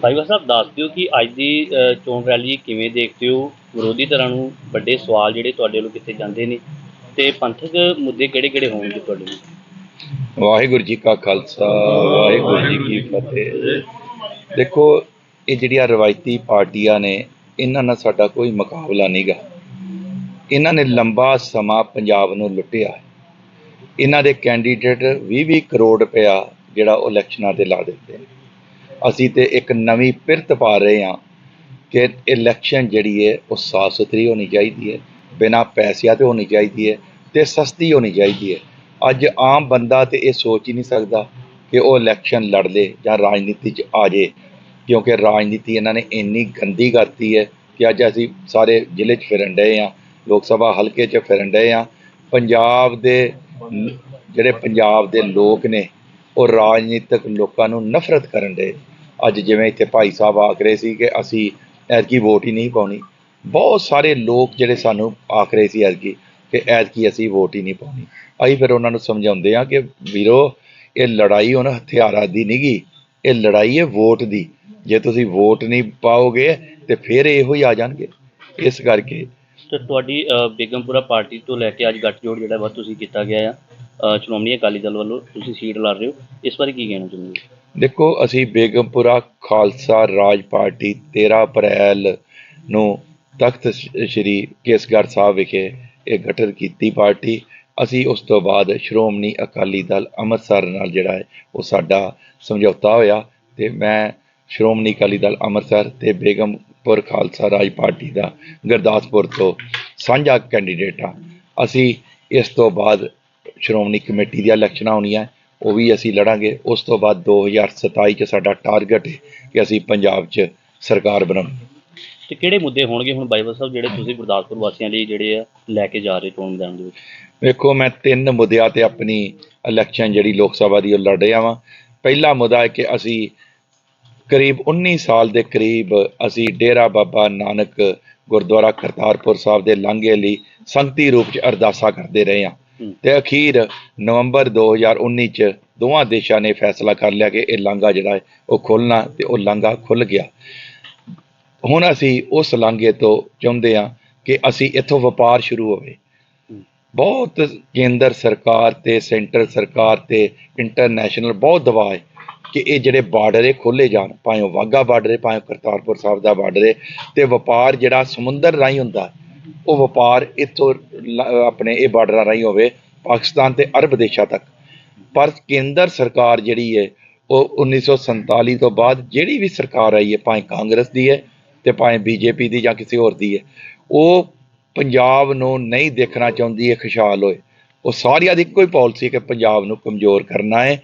ਭਾਈਵਾ ਸਾਹਿਬ ਦੱਸ ਦਿਓ ਕਿ ਅੱਜ ਦੀ ਅ, ਚੋਣ ਰੈਲੀ ਕਿਵੇਂ ਦੇਖਦੇ ਹੋ? ਵਿਰੋਧੀ ਧਿਰਾਂ ਨੂੰ ਵੱਡੇ ਸਵਾਲ ਜਿਹੜੇ ਤੁਹਾਡੇ ਵੱਲੋਂ ਕੀਤੇ ਜਾਂਦੇ ਨੇ ਤੇ ਪੰਥਕ ਮੁੱਦੇ ਕਿਹੜੇ-ਕਿਹੜੇ ਹੋਣਗੇ ਤੁਹਾਡੇ ਲਈ? ਵਾਹਿਗੁਰੂ ਜੀ ਕਾ ਖਾਲਸਾ ਵਾਹਿਗੁਰੂ ਜੀ ਕੀ ਫਤਿਹ। ਦੇਖੋ ਇਹ ਜਿਹੜੀਆਂ ਰਵਾਇਤੀ ਪਾਰਟੀਆਂ ਨੇ ਇਹਨਾਂ ਨਾਲ ਸਾਡਾ ਕੋਈ ਮੁਕਾਬਲਾ ਨਹੀਂਗਾ। ਇਹਨਾਂ ਨੇ ਲੰਬਾ ਸਮਾਂ ਪੰਜਾਬ ਨੂੰ ਲੁੱਟਿਆ। ਹੈ। ਇਹਨਾਂ ਦੇ ਕੈਂਡੀਡੇਟ 20-20 ਕਰੋੜ ਰੁਪਇਆ ਜਿਹੜਾ ਉਹ ਇਲੈਕਸ਼ਨਾਂ ਤੇ ਲਾ ਦਿੱਤੇ ਨੇ ਅਸੀਂ ਤੇ ਇੱਕ ਨਵੀਂ ਪਿਰਤ ਪਾ ਰਹੇ ਹਾਂ ਕਿ ਇਲੈਕਸ਼ਨ ਜਿਹੜੀ ਹੈ ਉਹ ਸਾਫ਼ ਸੁਥਰੀ ਹੋਣੀ ਚਾਹੀਦੀ ਹੈ, ਬਿਨਾਂ ਪੈਸਿਆਂ ਤੇ ਹੋਣੀ ਚਾਹੀਦੀ ਹੈ ਤੇ ਸਸਤੀ ਹੋਣੀ ਚਾਹੀਦੀ ਹੈ। ਅੱਜ ਆਮ ਬੰਦਾ ਤੇ ਇਹ ਸੋਚ ਹੀ ਨਹੀਂ ਸਕਦਾ ਕਿ ਉਹ ਇਲੈਕਸ਼ਨ ਲੜ ਲੇ ਜਾਂ ਰਾਜਨੀਤੀ 'ਚ ਆ ਜੇ, ਕਿਉਂਕਿ ਰਾਜਨੀਤੀ ਇਹਨਾਂ ਨੇ ਇੰਨੀ ਗੰਦੀ ਕਰਤੀ ਹੈ ਕਿ ਅੱਜ ਅਸੀਂ ਸਾਰੇ ਜ਼ਿਲ੍ਹੇ 'ਚ ਫਿਰਨ ਡਏ ਆ ਲੋਕ ਸਭਾ ਹਲਕੇ 'ਚ ਫਿਰਨ ਡਏ ਆ ਪੰਜਾਬ ਦੇ ਜਿਹੜੇ ਪੰਜਾਬ ਦੇ ਲੋਕ ਨੇ ਉਹ ਰਾਜਨੀਤਿਕ ਲੋਕਾਂ ਨੂੰ ਨਫ਼ਰਤ ਕਰਨ ਦੇ। ਅੱਜ ਜਿਵੇਂ ਇੱਥੇ ਭਾਈ ਸਾਹਿਬ ਆਖ ਰਹੇ ਸੀ ਕਿ ਅਸੀਂ ਐਤਕੀ ਵੋਟ ਹੀ ਨਹੀਂ ਪਾਉਣੀ। ਬਹੁਤ ਸਾਰੇ ਲੋਕ ਜਿਹੜੇ ਸਾਨੂੰ ਆਖ ਰਹੇ ਸੀ ਐਤਕੀ ਕਿ ਐਤਕੀ ਅਸੀਂ ਵੋਟ ਹੀ ਨਹੀਂ ਪਾਉਣੀ। ਅਸੀਂ ਫਿਰ ਉਹਨਾਂ ਨੂੰ ਸਮਝਾਉਂਦੇ ਆ ਕਿ ਵੀਰੋ, ਇਹ ਲੜਾਈ ਉਹਨਾਂ ਹਥਿਆਰਾਂ ਦੀ ਨਹੀਂਗੀ ਇਹ ਲੜਾਈ ਹੈ ਵੋਟ ਦੀ। ਜੇ ਤੁਸੀਂ ਵੋਟ ਨਹੀਂ ਪਾਓਗੇ ਤੇ ਫਿਰ ਇਹੋ ਹੀ ਆ ਜਾਣਗੇ। ਇਸ ਕਰਕੇ ਤੇ ਤੁਹਾਡੀ ਬੇਗਮਪੁਰਾ ਪਾਰਟੀ ਤੋਂ ਲੈ ਕੇ ਅੱਜ ਗੱਠਜੋੜ ਜਿਹੜਾ ਵਾ ਤੁਸੀਂ ਕੀਤਾ ਗਿਆ ਆ। ਅ, ਸ਼੍ਰੋਮਣੀ ਅਕਾਲੀ ਦਲ ਵੱਲੋਂ ਤੁਸੀਂ ਸੀਟ ਲੜ ਰਹੇ ਹੋ। ਇਸ ਬਾਰੇ ਕੀ ਕਹਿਣਾ ਚਾਹੁੰਦੇ ਹੋ? ਦੇਖੋ ਅਸੀਂ ਬੇਗਮਪੁਰਾ ਖਾਲਸਾ ਰਾਜ ਪਾਰਟੀ 13 ਅਪ੍ਰੈਲ ਨੂੰ ਤਖਤ ਸ਼- ਸ੍ਰੀ ਕੇਸਗੜ੍ਹ ਸਾਹਿਬ ਵਿਖੇ ਇਹ ਗਠਨ ਕੀਤੀ ਪਾਰਟੀ। ਅਸੀਂ ਉਸ ਤੋਂ ਬਾਅਦ ਸ਼੍ਰੋਮਣੀ ਅਕਾਲੀ ਦਲ ਅੰਮ੍ਰਿਤਸਰ ਨਾਲ ਜਿਹੜਾ ਹੈ ਉਹ ਸਾਡਾ ਸਮਝੌਤਾ ਹੋਇਆ ਤੇ ਮੈਂ ਸ਼੍ਰੋਮਣੀ ਅਕਾਲੀ ਦਲ ਅੰਮ੍ਰਿਤਸਰ ਤੇ ਬੇਗਮਪੁਰ ਖਾਲਸਾ ਰਾਜ ਪਾਰਟੀ ਦਾ ਗੁਰਦਾਸਪੁਰ ਤੋਂ ਸਾਂਝਾ ਕੈਂਡੀਡੇਟ ਹਾਂ। ਅਸੀਂ ਇਸ ਤੋਂ ਬਾਅਦ ਸ਼੍ਰੋਮਣੀ ਕਮੇਟੀ ਦੀਆਂ ਇਲੈਕਸ਼ਨਾਂ ਹੋਣੀਆਂ ਉਹ ਵੀ ਅਸੀਂ ਲੜਾਂਗੇ। ਉਸ ਤੋਂ ਬਾਅਦ 2027 ਚ ਸਾਡਾ ਟਾਰਗੇਟ ਹੈ ਕਿ ਅਸੀਂ ਪੰਜਾਬ 'ਚ ਸਰਕਾਰ ਬਣਾਉਣੀ। ਤੇ ਕਿਹੜੇ ਮੁੱਦੇ ਹੋਣਗੇ ਹੁਣ ਬਾਈਵਾ ਸਾਹਿਬ ਜਿਹੜੇ ਤੁਸੀਂ ਗੁਰਦਾਸਪੁਰ ਵਾਸੀਆਂ ਲਈ ਜਿਹੜੇ ਆ ਲੈ ਕੇ ਜਾ ਰਹੇ ਚੋਣ ਮੈਦਾਨ ਦੇ ਵਿੱਚ? ਵੇਖੋ ਮੈਂ ਤਿੰਨ ਮੁੱਦਿਆਂ ਤੇ ਆਪਣੀ ਇਲੈਕਸ਼ਨ ਜਿਹੜੀ ਲੋਕ ਸਭਾ ਦੀ ਉਹ ਲੜ ਰਿਹਾ ਵਾਂ। ਪਹਿਲਾ ਮੁੱਦਾ ਹੈ ਕਿ ਅਸੀਂ ਕਰੀਬ 19 ਸਾਲ ਦੇ ਕਰੀਬ ਅਸੀਂ ਡੇਰਾ ਬਾਬਾ ਨਾਨਕ ਗੁਰਦੁਆਰਾ ਕਰਤਾਰਪੁਰ ਸਾਹਿਬ ਦੇ ਲਾਂਘੇ ਲਈ ਸੰਗਤੀ ਰੂਪ ਚ ਅਰਦਾਸਾਂ ਕਰਦੇ ਰਹੇ ਹੂੰ। ਤੇ ਅਖੀਰ ਨਵੰਬਰ 2019 ਚ ਦੋਵਾਂ ਦੇਸ਼ਾਂ ਨੇ ਫੈਸਲਾ ਕਰ ਲਿਆ ਕਿ ਇਹ ਲਾਂਘਾ ਜਿਹੜਾ ਹੈ ਉਹ ਖੋਲਣਾ ਤੇ ਉਹ ਲਾਂਘਾ ਖੁੱਲ ਗਿਆ। ਹੁਣ ਅਸੀਂ ਉਸ ਲਾਂਘੇ ਤੋਂ ਚਾਹੁੰਦੇ ਹਾਂ ਕਿ ਅਸੀਂ ਇੱਥੋਂ ਵਪਾਰ ਸ਼ੁਰੂ ਹੋਵੇ। ਬਹੁਤ ਕੇਂਦਰ ਸਰਕਾਰ ਤੇ ਸੈਂਟਰ ਸਰਕਾਰ ਤੇ ਇੰਟਰਨੈਸ਼ਨਲ ਬਹੁਤ ਦਬਾਅ ਹੈ ਕਿ ਇਹ ਜਿਹੜੇ ਬਾਰਡਰ ਹੈ ਖੋਲੇ ਜਾਣ ਭਾਵੇਂ ਉਹ ਵਾਹਗਾ ਬਾਰਡਰ ਹੈ ਭਾਵੇਂ ਕਰਤਾਰਪੁਰ ਸਾਹਿਬ ਦਾ ਬਾਰਡਰ ਹੈ ਤੇ ਵਪਾਰ ਜਿਹੜਾ ਸਮੁੰਦਰ ਰਾਹੀਂ ਹੁੰਦਾ ਹੈ, ਉਹ ਵਪਾਰ ਇੱਥੋਂ ਆਪਣੇ ਇਹ ਬਾਰਡਰਾਂ ਰਾਹੀਂ ਹੋਵੇ, ਪਾਕਿਸਤਾਨ ਤੇ ਅਰਬ ਦੇਸ਼ਾਂ ਤੱਕ। ਪਰ ਕੇਂਦਰ ਸਰਕਾਰ ਜਿਹੜੀ ਹੈ, ਉਹ 1947 ਤੋਂ ਬਾਅਦ ਜਿਹੜੀ ਵੀ ਸਰਕਾਰ ਆਈ ਹੈ, ਭਾਵੇਂ ਕਾਂਗਰਸ ਦੀ ਹੈ ਤੇ ਭਾਵੇਂ ਬੀਜੇਪੀ ਦੀ ਜਾਂ ਕਿਸੇ ਹੋਰ ਦੀ ਹੈ, ਉਹ ਪੰਜਾਬ ਨੂੰ ਨਹੀਂ ਦੇਖਣਾ ਚਾਹੁੰਦੀ ਇਹ ਖੁਸ਼ਹਾਲ ਹੋਏ। ਉਹ ਸਾਰਿਆਂ ਦੀ ਇੱਕੋ ਹੀ ਪਾਲਿਸੀ ਕਿ ਪੰਜਾਬ ਨੂੰ ਕਮਜ਼ੋਰ ਕਰਨਾ ਹੈ।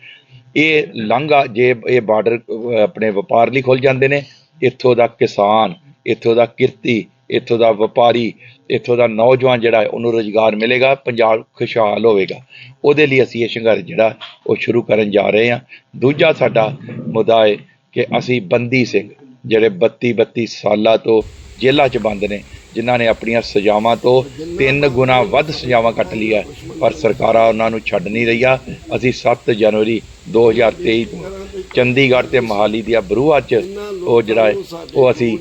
ਇਹ ਲਾਂਘਾ, ਜੇ ਇਹ ਬਾਰਡਰ ਆਪਣੇ ਵਪਾਰ ਲਈ ਖੁੱਲ ਜਾਂਦੇ ਨੇ, ਇੱਥੋਂ ਦਾ ਕਿਸਾਨ, ਇੱਥੋਂ ਦਾ ਕਿਰਤੀ ਇੱਥੋਂ ਦਾ ਵਪਾਰੀ, ਇੱਥੋਂ ਦਾ ਨੌਜਵਾਨ ਜਿਹੜਾ ਹੈ, ਉਹਨੂੰ ਰੋਜ਼ਗਾਰ ਮਿਲੇਗਾ, ਪੰਜਾਬ ਖੁਸ਼ਹਾਲ ਹੋਵੇਗਾ। ਉਹਦੇ ਲਈ ਅਸੀਂ ਇਹ ਸੰਘਰਸ਼ ਜਿਹੜਾ, ਉਹ ਸ਼ੁਰੂ ਕਰਨ ਜਾ ਰਹੇ ਹਾਂ। ਦੂਜਾ ਸਾਡਾ ਮੁੱਦਾ ਹੈ ਕਿ ਅਸੀਂ ਬੰਦੀ ਸਿੰਘ, ਜਿਹੜੇ 32 32 ਸਾਲਾਂ ਤੋਂ ਜੇਲ੍ਹਾਂ 'ਚ ਬੰਦ ਨੇ, ਜਿਨ੍ਹਾਂ ਨੇ ਆਪਣੀਆਂ ਸਜ਼ਾਵਾਂ ਤੋਂ ਤਿੰਨ ਗੁਣਾ ਵੱਧ ਸਜ਼ਾਵਾਂ ਕੱਟ ਲਈਆਂ ਪਰ ਸਰਕਾਰਾਂ ਉਹਨਾਂ ਨੂੰ ਛੱਡ ਨਹੀਂ ਰਹੀਆਂ। ਅਸੀਂ 7 ਜਨਵਰੀ 2023 ਤੋਂ ਚੰਡੀਗੜ੍ਹ ਤੇ ਮਹਾਲੀ ਦੀਆਂ ਬਰੂਹਾਂ 'ਚ ਉਹ ਜਿਹੜਾ ਹੈ, ਉਹ ਅਸੀਂ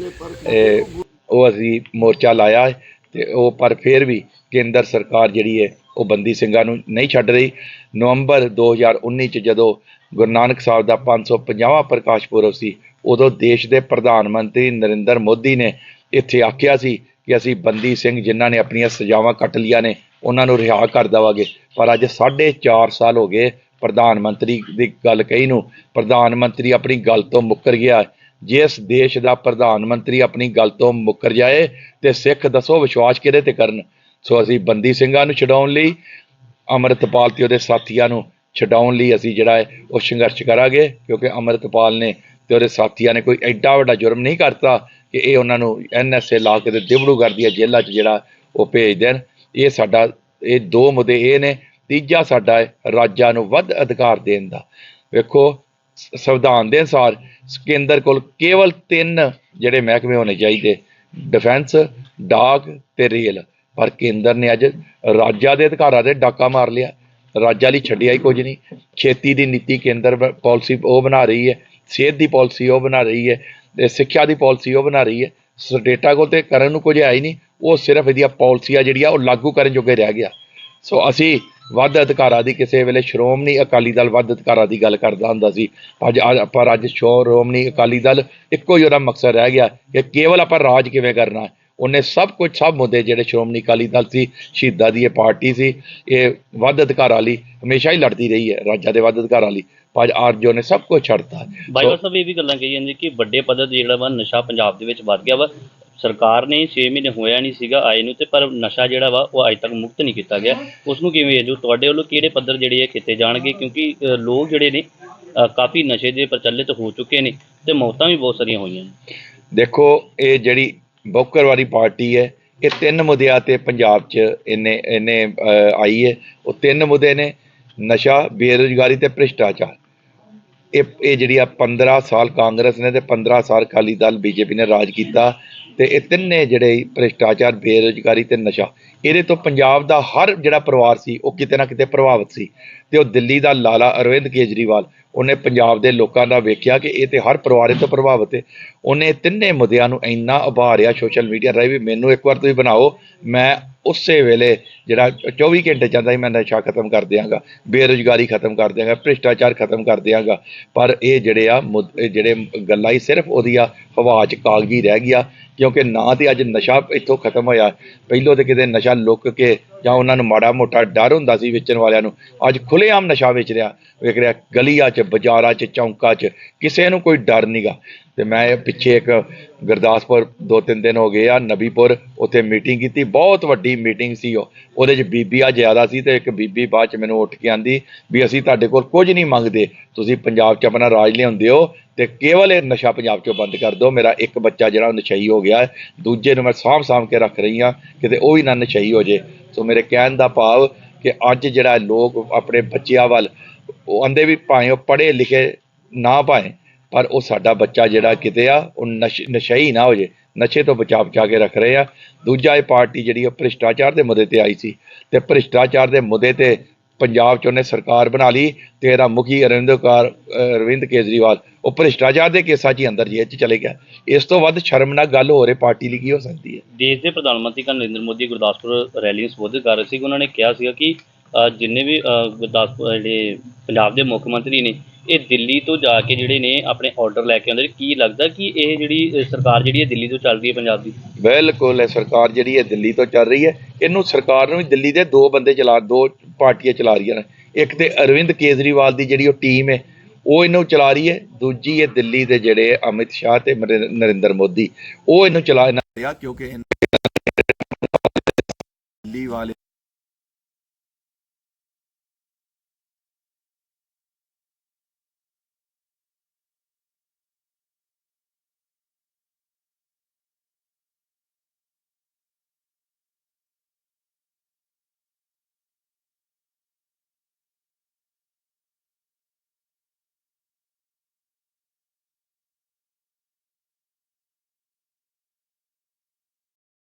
ਉਹ ਅਸੀਂ ਮੋਰਚਾ ਲਾਇਆ ਹੈ ਤੇ ਉਹ ਪਰ ਫਿਰ ਵੀ ਕੇਂਦਰ ਸਰਕਾਰ ਜਿਹੜੀ ਹੈ ਉਹ ਬੰਦੀ ਸਿੰਘਾਂ ਨੂੰ ਨਹੀਂ ਛੱਡ ਰਹੀ। ਨਵੰਬਰ 2019 ਚ ਜਦੋਂ ਗੁਰੂ ਨਾਨਕ ਸਾਹਿਬ ਦਾ 550ਵਾਂ ਪ੍ਰਕਾਸ਼ ਪੁਰਬ ਸੀ, ਉਦੋਂ ਦੇਸ਼ ਦੇ ਪ੍ਰਧਾਨ ਮੰਤਰੀ ਨਰਿੰਦਰ ਮੋਦੀ ਨੇ ਇੱਥੇ ਆਖਿਆ ਸੀ ਕਿ ਅਸੀਂ ਬੰਦੀ ਸਿੰਘ ਜਿਨ੍ਹਾਂ ਨੇ ਆਪਣੀਆਂ ਸਜ਼ਾਵਾਂ ਕੱਟ ਲੀਆਂ ਨੇ, ਉਹਨਾਂ ਨੂੰ ਰਿਹਾ ਕਰ ਦੇਵਾਂਗੇ। ਪਰ ਅੱਜ 4.5 ਸਾਲ ਹੋ ਗਏ ਪ੍ਰਧਾਨ ਮੰਤਰੀ ਦੀ ਗੱਲ ਕਹੀ ਨੂੰ, ਪ੍ਰਧਾਨ ਮੰਤਰੀ ਆਪਣੀ ਗੱਲ ਤੋਂ ਮੁੱਕਰ ਗਿਆ ਜਿਸ ਦੇਸ਼ ਦਾ ਪ੍ਰਧਾਨ ਮੰਤਰੀ ਆਪਣੀ ਗੱਲ ਤੋਂ ਮੁੱਕਰ ਜਾਏ ਤੇ ਸਿੱਖ ਦੱਸੋ, ਵਿਸ਼ਵਾਸ ਕਿਹਦੇ ਤੇ ਕਰਨ? ਸੋ ਅਸੀਂ ਬੰਦੀ ਸਿੰਘਾਂ ਨੂੰ ਛਡਾਉਣ ਲਈ, ਅੰਮ੍ਰਿਤਪਾਲ ਤੇ ਉਹਦੇ ਸਾਥੀਆਂ ਨੂੰ ਛਡਾਉਣ ਲਈ ਅਸੀਂ ਜਿਹੜਾ ਹੈ ਉਹ ਸੰਘਰਸ਼ ਕਰਾਂਗੇ, ਕਿਉਂਕਿ ਅੰਮ੍ਰਿਤਪਾਲ ਨੇ ਤੇ ਉਹਦੇ ਸਾਥੀਆਂ ਨੇ ਕੋਈ ਐਡਾ ਵੱਡਾ ਜੁਰਮ ਨਹੀਂ ਕਰਤਾ ਕਿ ਇਹ ਉਹਨਾਂ ਨੂੰ ਐਨਐਸਏ ਲਾ ਕੇ ਤੇ ਦਿਵੜੂ ਕਰਦੀ ਹੈ, ਜੇਲ੍ਹਾਂ 'ਚ ਜਿਹੜਾ ਉਹ ਭੇਜ ਦੇਣ। ਇਹ ਸਾਡਾ, ਇਹ ਦੋ ਮੁੱਦੇ ਇਹ ਨੇ। ਤੀਜਾ ਸਾਡਾ ਹੈ ਰਾਜਾਂ ਨੂੰ ਵੱਧ ਅਧਿਕਾਰ ਦੇਣ ਦਾ। ਵੇਖੋ ਸੰਵਿਧਾਨ ਦੇ ਅਨੁਸਾਰ ਕੇਂਦਰ ਕੋਲ ਕੇਵਲ ਤਿੰਨ ਜਿਹੜੇ ਮਹਿਕਮੇ ਹੋਣੇ ਚਾਹੀਦੇ ਡਿਫੈਂਸ ਡਾਕ ਤੇ ਰੇਲ। ਪਰ ਕੇਂਦਰ ਨੇ ਅੱਜ ਰਾਜਾਂ ਦੇ ਅਧਿਕਾਰਾਂ ਤੇ ਡਾਕਾ ਮਾਰ ਲਿਆ। ਰਾਜਾਂ ਲਈ ਛੱਡਿਆ ਹੀ ਕੁਝ ਨਹੀਂ। ਖੇਤੀ ਦੀ ਨੀਤੀ ਕੇਂਦਰ ਪਾਲਿਸੀ ਉਹ ਬਣਾ ਰਹੀ ਹੈ। ਸਿਹਤ ਦੀ ਪਾਲਿਸੀ ਉਹ ਬਣਾ ਰਹੀ ਹੈ ਤੇ ਸਿੱਖਿਆ ਦੀ ਪਾਲਿਸੀ ਉਹ ਬਣਾ ਰਹੀ ਹੈ। ਸਟੇਟਾਂ ਕੋਲ ਤੇ ਕਰਨ ਨੂੰ ਕੁਝ ਹੈ ਹੀ ਨਹੀਂ। ਉਹ ਸਿਰਫ ਇਹਦੀਆਂ ਪਾਲਿਸੀਆਂ ਜਿਹੜੀਆਂ ਉਹ ਲਾਗੂ ਕਰਨ ਜੋਗੇ ਰਹਿ ਗਿਆ। ਸੋ ਅਸੀਂ ਵੱਧ ਅਧਿਕਾਰਾਂ ਦੀ, ਕਿਸੇ ਵੇਲੇ ਸ਼੍ਰੋਮਣੀ ਅਕਾਲੀ ਦਲ ਵੱਧ ਅਧਿਕਾਰਾਂ ਦੀ ਗੱਲ ਕਰਦਾ ਹੁੰਦਾ ਸੀ। ਅੱਜ ਅੱਜ ਪਰ ਅੱਜ ਸ਼੍ਰੋਮਣੀ ਅਕਾਲੀ ਦਲ ਇੱਕੋ ਹੀ ਉਹਦਾ ਮਕਸਦ ਰਹਿ ਗਿਆ ਕਿ ਕੇਵਲ ਆਪਾਂ ਰਾਜ ਕਿਵੇਂ ਕਰਨਾ ਉਹਨੇ ਸਭ ਕੁਝ, ਸਭ ਮੁੱਦੇ ਜਿਹੜੇ ਸ਼੍ਰੋਮਣੀ ਅਕਾਲੀ ਦਲ ਸੀ, ਸ਼ਹੀਦਾਂ ਦੀ ਇਹ ਪਾਰਟੀ ਸੀ, ਇਹ ਵੱਧ ਅਧਿਕਾਰਾਂ ਲਈ ਹਮੇਸ਼ਾ ਹੀ ਲੜਦੀ ਰਹੀ ਹੈ, ਰਾਜਾਂ ਦੇ ਵੱਧ ਅਧਿਕਾਰਾਂ ਲਈ। ਅੱਜ ਜੋ ਨੇ ਸਭ ਕੁਝ ਛੱਡਤਾ। ਬਾਈਵਰ ਸਾਹਿਬ ਇਹ ਵੀ ਗੱਲਾਂ ਕਹੀ ਜਾਂਦੀ ਕਿ ਵੱਡੇ ਪੱਧਰ ਤੇ ਜਿਹੜਾ ਵਾ ਨਸ਼ਾ ਪੰਜਾਬ ਦੇ ਵਿੱਚ ਵੱਧ ਗਿਆ ਵਾ। ਸਰਕਾਰ ਨੇ 6 ਮਹੀਨੇ ਹੋਇਆ ਨਹੀਂ ਸੀਗਾ ਆਏ ਨੂੰ ਤੇ ਪਰ ਨਸ਼ਾ ਜਿਹੜਾ ਵਾ ਉਹ ਅਜੇ ਤੱਕ ਮੁਕਤ ਨਹੀਂ ਕੀਤਾ ਗਿਆ। ਉਸ ਨੂੰ ਕਿਵੇਂ ਜੋ ਤੁਹਾਡੇ ਵੱਲੋਂ ਕਿਹੜੇ ਪੱਧਰ ਜਿਹੜੇ ਇਹ ਕੀਤੇ ਜਾਣਗੇ? ਕਿਉਂਕਿ ਲੋਕ ਜਿਹੜੇ ਨੇ ਕਾਫੀ ਨਸ਼ੇ ਦੇ ਪ੍ਰਚਲਿਤ ਹੋ ਚੁੱਕੇ ਨੇ ਤੇ ਮੌਤਾਂ ਵੀ ਬਹੁਤ ਸਾਰੀਆਂ ਹੋਈਆਂ ਨੇ। ਦੇਖੋ ਇਹ ਜਿਹੜੀ ਬੌਕਰ ਵਾਲੀ ਪਾਰਟੀ ਹੈ ਇਹ ਤਿੰਨ ਮੁੱਦਿਆਂ ਤੇ ਪੰਜਾਬ 'ਚ ਇਹਨੇ ਇਹਨੇ ਆਈ ਹੈ। ਉਹ ਤਿੰਨ ਮੁੱਦੇ ਨੇ ਨਸ਼ਾ ਬੇਰੁਜ਼ਗਾਰੀ ਤੇ ਭ੍ਰਿਸ਼ਟਾਚਾਰ। ਇਹ ਇਹ ਜਿਹੜੀ ਆ 15 ਸਾਲ ਕਾਂਗਰਸ ਨੇ ਤੇ 15 ਸਾਲ ਅਕਾਲੀ ਦਲ ਬੀਜੇਪੀ ਨੇ ਰਾਜ ਕੀਤਾ ਤੇ ਇਹ ਤਿੰਨੇ ਜਿਹੜੇ ਭ੍ਰਿਸ਼ਟਾਚਾਰ, ਬੇਰੁਜ਼ਗਾਰੀ ਤੇ ਨਸ਼ਾ, ਇਹਦੇ ਤੋਂ ਪੰਜਾਬ ਦਾ ਹਰ ਜਿਹੜਾ ਪਰਿਵਾਰ ਸੀ, ਉਹ ਕਿਤੇ ਨਾ ਕਿਤੇ ਪ੍ਰਭਾਵਿਤ ਸੀ ਤੇ ਉਹ ਦਿੱਲੀ ਦਾ ਲਾਲਾ ਅਰਵਿੰਦ ਕੇਜਰੀਵਾਲ, ਉਹਨੇ ਪੰਜਾਬ ਦੇ ਲੋਕਾਂ ਦਾ ਵੇਖਿਆ ਕਿ ਇਹ ਤੇ ਹਰ ਪਰਿਵਾਰ ਇਹ ਤੋਂ ਪ੍ਰਭਾਵਿਤ ਹੈ। ਉਹਨੇ ਤਿੰਨੇ ਮੁੱਦਿਆਂ ਨੂੰ ਇੰਨਾ ਉਭਾਰਿਆ ਸੋਸ਼ਲ ਮੀਡੀਆ ਰਾਹੀਂ ਵੀ ਮੈਨੂੰ ਇੱਕ ਵਾਰ ਤੁਸੀਂ ਬਣਾਓ, ਮੈਂ ਉਸੇ ਵੇਲੇ ਜਿਹੜਾ 24 ਘੰਟੇ ਚਾਹੁੰਦਾ ਸੀ, ਮੈਂ ਨਸ਼ਾ ਖਤਮ ਕਰ ਦਿਆਂਗਾ, ਬੇਰੁਜ਼ਗਾਰੀ ਖਤਮ ਕਰ ਦਿਆਂਗਾ, ਭ੍ਰਿਸ਼ਟਾਚਾਰ ਖਤਮ ਕਰ ਦਿਆਂਗਾ, ਪਰ ਇਹ ਜਿਹੜੇ ਆ ਮੁੱਦ- ਇਹ ਜਿਹੜੇ ਗੱਲਾਂ ਹੀ ਸਿਰਫ ਉਹਦੀਆਂ ਹਵਾ 'ਚ ਕਾਗਜ਼ੀ ਰਹਿ ਗਿਆ, ਕਿਉਂਕਿ ਨਾ ਤੇ ਅੱਜ ਨਸ਼ਾ ਇੱਥੋਂ ਖਤਮ ਹੋਇਆ, ਪਹਿਲੋਂ ਤੇ ਕਿਤੇ ਨਸ਼ਾ ਲੁੱਕ ਕੇ ਜਾਂ ਉਹਨਾਂ ਨੂੰ ਮਾੜਾ ਮੋਟਾ ਡਰ ਹੁੰਦਾ ਸੀ ਵੇਚਣ ਵਾਲਿਆਂ ਨੂੰ, ਅੱਜ ਖੁੱਲ੍ਹੇਆਮ ਨਸ਼ਾ ਵੇਚ ਰਿਹਾ, ਵੇਖ ਰਿਹਾ ਗਲੀਆਂ 'ਚ, ਬਾਜ਼ਾਰਾਂ 'ਚ, ਚੌਂਕਾਂ 'ਚ, ਕਿਸੇ ਨੂੰ ਕੋਈ ਡਰ ਨਹੀਂਗਾ ਤੇ ਮੈਂ ਪਿੱਛੇ ਇੱਕ ਗੁਰਦਾਸਪੁਰ ਦੋ ਤਿੰਨ ਦਿਨ ਹੋ ਗਏ ਆ ਨਬੀਪੁਰ, ਉੱਥੇ ਮੀਟਿੰਗ ਕੀਤੀ, ਬਹੁਤ ਵੱਡੀ ਮੀਟਿੰਗ ਸੀ ਉਹ। ਉਹਦੇ 'ਚ ਬੀਬੀਆਂ ਜ਼ਿਆਦਾ ਸੀ ਤੇ ਇੱਕ ਬੀਬੀ ਬਾਅਦ 'ਚ ਮੈਨੂੰ ਉੱਠ ਕੇ ਆਂਦੀ ਵੀ ਅਸੀਂ ਤੁਹਾਡੇ ਕੋਲ ਕੁਝ ਨਹੀਂ ਮੰਗਦੇ, ਤੁਸੀਂ ਪੰਜਾਬ 'ਚ ਆਪਣਾ ਰਾਜ ਲਿਆਉਂਦੇ ਹੋ ਤੇ ਕੇਵਲ ਇਹ ਨਸ਼ਾ ਪੰਜਾਬ 'ਚੋਂ ਬੰਦ ਕਰ ਦਿਓ। ਮੇਰਾ ਇੱਕ ਬੱਚਾ ਜਿਹੜਾ ਉਹ ਨਸ਼ਈ ਹੋ ਗਿਆ ਦੂਜੇ ਨੂੰ ਮੈਂ ਸਾਂਭ ਸਾਂਭ ਕੇ ਰੱਖ ਰਹੀ ਹਾਂ ਕਿਤੇ ਉਹ ਵੀ ਨਾ ਨਸ਼ਈ ਹੋ ਜੇ। ਸੋ ਮੇਰੇ ਕਹਿਣ ਦਾ ਭਾਵ ਕਿ ਅੱਜ ਜਿਹੜਾ ਲੋਕ ਆਪਣੇ ਬੱਚਿਆਂ ਵੱਲ ਉਹ ਆਂਦੇ ਵੀ ਭਾਵੇਂ ਉਹ ਪੜ੍ਹੇ ਲਿਖੇ ਨਾ ਭਾਵੇਂ, ਪਰ ਉਹ ਸਾਡਾ ਬੱਚਾ ਜਿਹੜਾ ਕਿਤੇ ਆ, ਉਹ ਨਸ਼, ਨਸ਼ਈ ਨਾ ਹੋ ਜੇ। ਨਸ਼ੇ ਤੋਂ ਬਚਾਅ ਬਚਾ ਕੇ ਰੱਖ ਰਹੇ ਆ। ਦੂਜਾ ਇਹ ਪਾਰਟੀ ਜਿਹੜੀ ਉਹ ਭ੍ਰਿਸ਼ਟਾਚਾਰ ਦੇ ਮੁੱਦੇ ਤੇ ਆਈ ਸੀ। ਤੇ ਭ੍ਰਿਸ਼ਟਾਚਾਰ ਦੇ ਮੁੱਦੇ ਤੇ ਪੰਜਾਬ 'ਚ ਉਹਨੇ ਸਰਕਾਰ ਬਣਾ ਲਈ ਤੇ ਇਹਦਾ ਮੁਖੀ ਅਰਵਿੰਦ ਕਾਰ ਅਰਵਿੰਦ ਕੇਜਰੀਵਾਲ ਉਹ ਭ੍ਰਿਸ਼ਟਾਚਾਰ ਦੇ ਕੇਸਾਂ 'ਚ ਹੀ ਅੰਦਰ ਜੇਲ੍ਹ 'ਚ ਚਲੇ ਗਿਆ। ਇਸ ਤੋਂ ਵੱਧ ਸ਼ਰਮਨਾਕ ਗੱਲ ਹੋ ਰਹੀ ਪਾਰਟੀ ਲਈ ਕੀ ਹੋ ਸਕਦੀ ਹੈ? ਦੇਸ਼ ਦੇ ਪ੍ਰਧਾਨ ਮੰਤਰੀ ਕਾ ਨਰਿੰਦਰ ਮੋਦੀ ਗੁਰਦਾਸਪੁਰ ਰੈਲੀ ਨੂੰ ਸੰਬੋਧਿਤ ਕਰ ਰਹੇ ਸੀ। ਉਹਨਾਂ ਨੇ ਕਿਹਾ ਸੀਗਾ ਕਿ ਅ, ਜਿੰਨੇ ਵੀ ਅ, ਗੁਰਦਾਸਪੁਰ ਜਿਹੜੇ ਪੰਜਾਬ ਦੇ ਮੁੱਖ ਮੰਤਰੀ ਨੇ ਇਹ ਦਿੱਲੀ ਤੋਂ ਜਾ ਕੇ ਜਿਹੜੇ ਨੇ ਆਪਣੇ ਆਰਡਰ ਲੈ ਕੇ ਆਉਂਦੇ ਨੇ ਕੀ ਲੱਗਦਾ ਕਿ ਇਹ ਜਿਹੜੀ ਅ, ਸਰਕਾਰ ਜਿਹੜੀ ਹੈ ਦਿੱਲੀ ਤੋਂ ਚੱਲਦੀ ਹੈ ਪੰਜਾਬ ਦੀ? ਬਿਲਕੁਲ ਇਹ ਸਰਕਾਰ ਜਿਹੜੀ ਹੈ ਦਿੱਲੀ ਤੋਂ ਚੱਲ ਰਹੀ ਹੈ। ਇਹਨੂੰ ਸਰਕਾਰ ਨੂੰ ਵੀ ਦਿੱਲੀ ਦੇ ਦੋ ਬੰਦੇ ਚਲਾ ਦੋ ਪਾਰਟੀਆਂ ਚਲਾ ਰਹੀਆਂ ਨੇ। ਇੱਕ ਤੇ ਅਰਵਿੰਦ ਕੇਜਰੀਵਾਲ ਦੀ ਜਿਹੜੀ ਉਹ ਟੀਮ ਹੈ ਉਹ ਇਹਨੂੰ ਚਲਾ ਰਹੀ ਹੈ। ਦੂਜੀ ਹੈ ਦਿੱਲੀ ਦੇ ਜਿਹੜੇ ਅਮਿਤ ਸ਼ਾਹ ਤੇ ਨਰਿੰਦਰ ਮੋਦੀ। ਉਹ ਇਹਨੂੰ ਚਲਾ ਰਿਹਾ ਕਿਉਂਕਿ ਦਿੱਲੀ ਵਾਲੇ